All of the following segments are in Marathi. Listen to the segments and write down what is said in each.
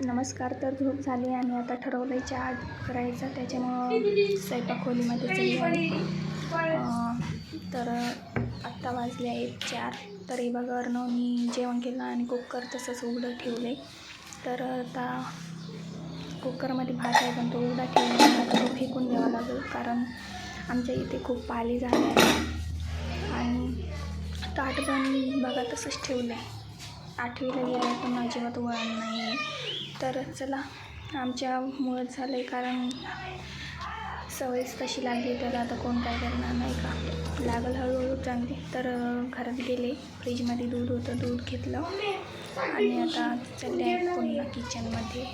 नमस्कार तर झोप झाली आणि आता ठरवलं आहे चहा करायचा. त्याच्यामुळं स्वयंपाक खोलीमध्ये चालली तर आत्ता वाजले आहेत चार. तर हे बघा अर्णवनी जेवण केलं आणि कुकर तसंच उघडं ठेवलं आहे तर आता कुकरमध्ये भात आहे पण तो उघडा ठेवला आता तो फेकून द्यावा लागेल कारण आमच्या इथे खूप पाली झाले आहे आणि ताट पण बघा तसंच ठेवलं आहे आठवीला गेलं पण अजिबात वळण नाही. आहे तर चला आमच्यामुळंच झालं आहे कारण सवयच तशी लागली तर आता कोण काय करणार नाही का? लागल हळूहळू चांगली. तर घरात गेले फ्रीजमध्ये दूध होतं दूध घेतलं. आणि आता चालले आहे पुन्हा किचनमध्ये.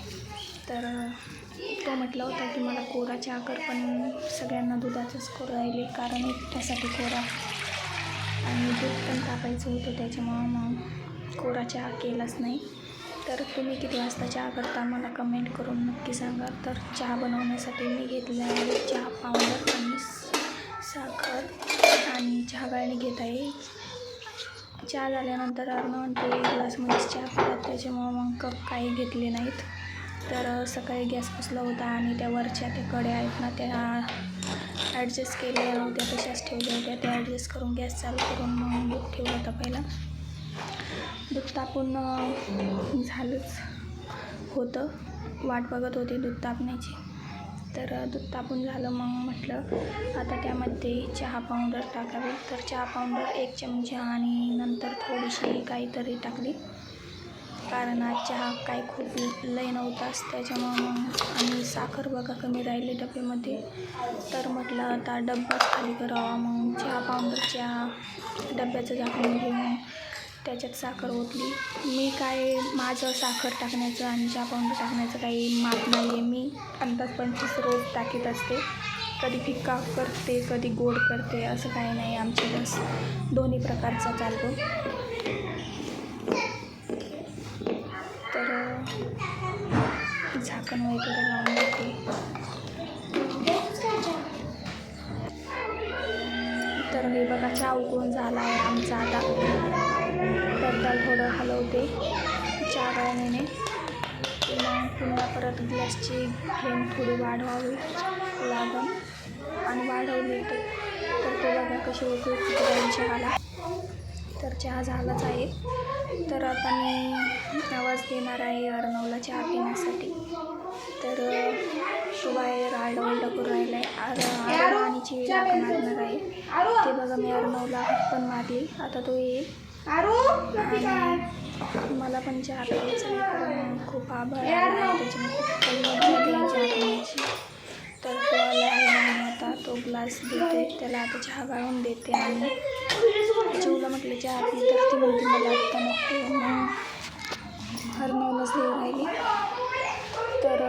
तर तो म्हटला होता की मला कोरा चहा कर पण सगळ्यांना दुधाचंच करू राहिले कारण एकट्यासाठी कोरा. आणि दूध पण टाकायचं होतं त्याच्यामुळं मग कोरा चहा केलाच नाही. तर तुम्ही किती वाजता चहा करता मला कमेंट करून नक्की सांगा. तर चहा बनवण्यासाठी मी घेतला आहे चहा पावडर आणि साखर आणि चहा गाळणी घेत आहे. चहा झाल्यानंतर अर्णव ते ग्लासमध्येच चहा पितात. त्याच्यामुळं मग कप काही घेतले नाहीत. तर सकाळी गॅस पुसला होता आणि त्या वरच्या त्या कड्या आहेत ना त्या ॲडजस्ट केल्या नव्हत्या तशाच ठेवल्या होत्या. त्या ॲडजस्ट करून गॅस चालू करून मग ठेवला होता पहिला. दूध तापून झालंच होतं. वाट बघत होते दूध तापण्याची. तर दूध तापून झालं मग म्हटलं आता त्यामध्ये चहा पावडर टाकावी. तर चहा पावडर एक चमचा आणि नंतर थोडीशी काहीतरी टाकली. कारण आज चहा काय खूप लय नव्हताच त्याच्यामुळं मग आणि साखर बघा कमी राहिली डब्यामध्ये. तर म्हटलं आता डब्बाच खाली करावा. मग चहा पावडरच्या डब्याचं झाकून घेऊन त्याच्यात साखर ओतली. मी काय माझं साखर टाकण्याचं आणि चहा पावडर टाकण्याचं काही माप नाही आहे मी अंदाज पंचवीस रोज टाकीत असते. कधी फिक्का करते कधी गोड करते असं काही नाही आमचे बस दोन्ही प्रकारचा चालतो. तर झाकण वगैरे लावून देते. तर हे बघा चहा उकळून झाला आहे आमचा आता. तर थोडं हलवते. चहा गाळणीने पुन्हा परत गॅसची फ्लेम थोडी वाढवावी लागन आणि वाढवली तर तर ते बघा कशी उकळी राहील चहाला. तर चहा झालाच आहे. तर आता मी आवाज देणार आहे अर्णवला चहा पिण्यासाठी. तर तो बाहेर आरडाओरडा करून राहिला आहे आर आणि चिडा पण मारणार आहे. ते बघा मी अर्णवला हात पण मारली. आता तो येईल. मला पण चहा प्यायचा खूप चहा पिण्याची तर तो आला तो ग्लास देते त्याला आता चहा गाळून देते आणि चिवला म्हटलं चहा पी तर ती म्हणते मला आत्ता नको मग अर्णवलाच देऊ राहिली. तर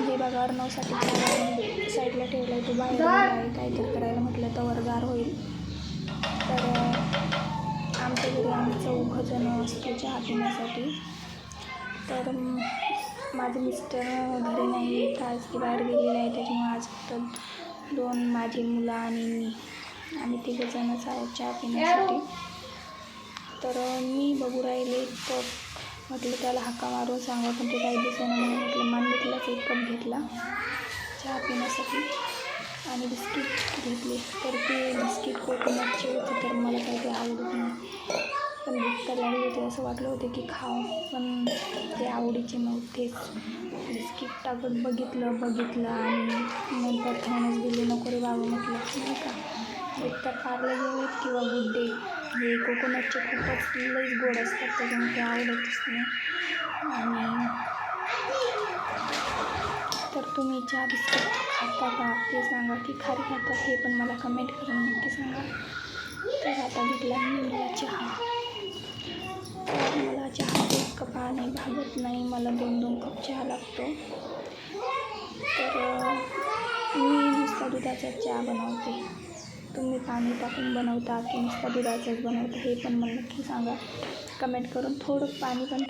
हे बघा गाळून साईडला ठेवला आहे तो बाहेर आहे काहीतरी करायला म्हटलं तर वरगार होईल. तर अं, जण असतो चहा पिण्यासाठी. तर माझे मिस्टर घरी नाही तर आज ते बाहेर गेलेले आहे त्याच्यामुळे आज फक्त दोन माझी मुलं आणि मी. आम्ही तिघंजणच आहोत चहा पिण्यासाठी. तर मी बघू राहिले तर म्हटलं त्याला हाका मारून सांगा पण ते काही दिसेना म्हणून म्हटलं. घेतलाच एक कप घेतला चहा पिण्यासाठी आणि बिस्किट घेतले. तर ते बिस्किट कोकोनटचे होते तर मला काही ते आवडत नाही. पण भूक तर लागली होती असं वाटलं होतं की खावं पण ते आवडीचे नव्हतेच बिस्किट टाकत बघितलं बघितलं आणि नंतर खाण्यास गेले. नको रे बाबा म्हटलं. नाही का? एक तर कारले किंवा किंवा गुड्डे हे कोकोनटचे खूपच लईच गोड असतात त्याच्यामुळे ते आवडतच नाही. आणि तर तुम्ही चहा बिस्किट खाता का? ते सांगा. की खारी खातात हे पण मला कमेंट करून नक्की सांगा. तर आता घेतला मी मला चहा तर मला चहा एक कपाने भागत नाही. मला दोन दोन कप चहा लागतो. तर मी नुसता दुधाचा चहा बनवते. तुम्ही पाणी टाकून बनवता की नुसता दुधाचाच बनवता हे पण मला नक्की सांगा. कमेंट करून थोडं पाणी पण टाक